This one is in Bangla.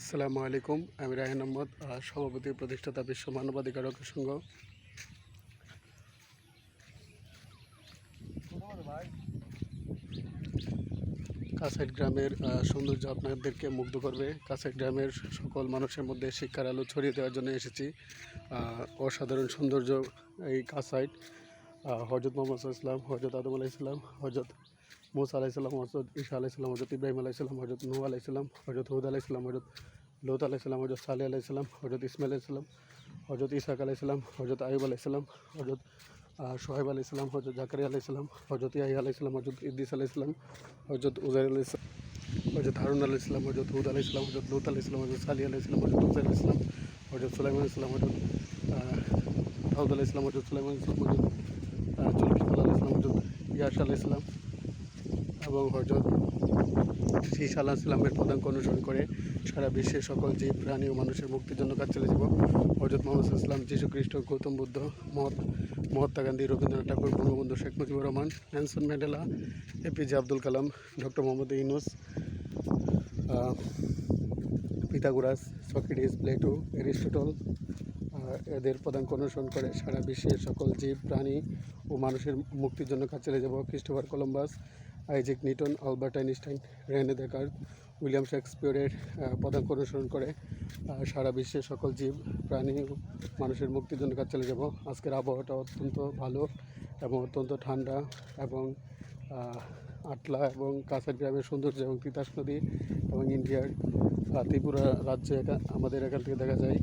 আসসালামু আলাইকুম। আমি রায়হান আহমদ সভাপতি প্রতিষ্ঠাতা বিশ্ব মানবাধিকার সংঘ। কাসাইট গ্রামের সৌন্দর্য আপনাদেরকে মুগ্ধ করবে। কাসাইট গ্রামের সকল মানুষের মধ্যে শিক্ষার আলো ছড়িয়ে দেওয়ার জন্য এসেছি। অসাধারণ সৌন্দর্য এই কাসাইট হজরত মোহাম্মদ ইসলাম হজরত আদম আলাহ ইসলাম হজরত মুসা আলাহ ইসলাম হজরত ঈশা আলাহ ইসলাম হজরত ইব্রাহিম আলাহ ইসলাম হজরত নূহ আলাহ ইসলাম হজরত হুদ আলাহ ইসলাম হজরত লৌত আলাহ ইসলাম হজরত সালে আলাহ ইসলাম হজরত ইসমাইল আলাহ ইসলাম হজরত ইসাক আলাহ ইসলাম হজরত আয়ুব আলাহ ইসলাম হজরত সোহেব আলাহ ইসলাম হজরত জাকারিয়া আলাহ ইসলাম হজরত ইয়াহি আলাহ ইসলাম হজরত ইদ্দিস আলাহ ইসলাম হজরত উজাইর আলাহ ইসলাম হজরত হারুন আলাহ ইসলাম হজরত হুদ আলাহ ইসলাম হজরত লুত আলাহ ইসলাম হজরত সালি আলাহ ইসলাম হজরত হুসাইন আলাহ ইসলাম হজরত সুলাইমান ইসলাম হজরত দাউদ আলাহ ইসলাম হজরত সুলাইমান ইসলাম হজরত আহ, জুলকিফল আলাহ ইসলাম হজরত ইয়াস আলাহ ইসলাম এবং হজরত শীষ আল্লাহ ইসলামের পদাঙ্ক অনুসরণ করে সারা বিশ্বের সকল জীব প্রাণী ও মানুষের মুক্তির জন্য কাজ চলে যাব। হজরত মোহাম্মদ ইসলাম যীশু খ্রিস্ট গৌতম বুদ্ধ মহৎ Mahatma Gandhi Rabindranath Thakur Bangabandhu Sheikh Mujibur Rahman Nelson Mandela APJ Abdul Kalam doctor Mohammad Yunus আহ, পিথাগোরাস সক্রেটিস প্লেটো এরিস্টটল আহ, এদের পদাঙ্ক অনুসরণ করে সারা বিশ্বের সকল জীব, প্রাণী ও মানুষের মুক্তির জন্য কাজ চলে যাব। Christopher Columbus, Isaac Newton, Albert Einstein Rene Descartes William শেক্সপিয়রের পদাঙ্ক অনুসরণ করে সারা বিশ্বের সকল জীব, প্রাণী মানুষের মুক্তির জন্য কাজ চলে যাব। আজকের আবহাওয়াটা অত্যন্ত ভালো এবং অত্যন্ত ঠান্ডা এবং আটলা এবং কাছাড় গ্রামের সৌন্দর্য এবং তিতাস নদী এবং ইন্ডিয়ার ত্রিপুরা রাজ্যে আমাদের এখান থেকে দেখা যায়।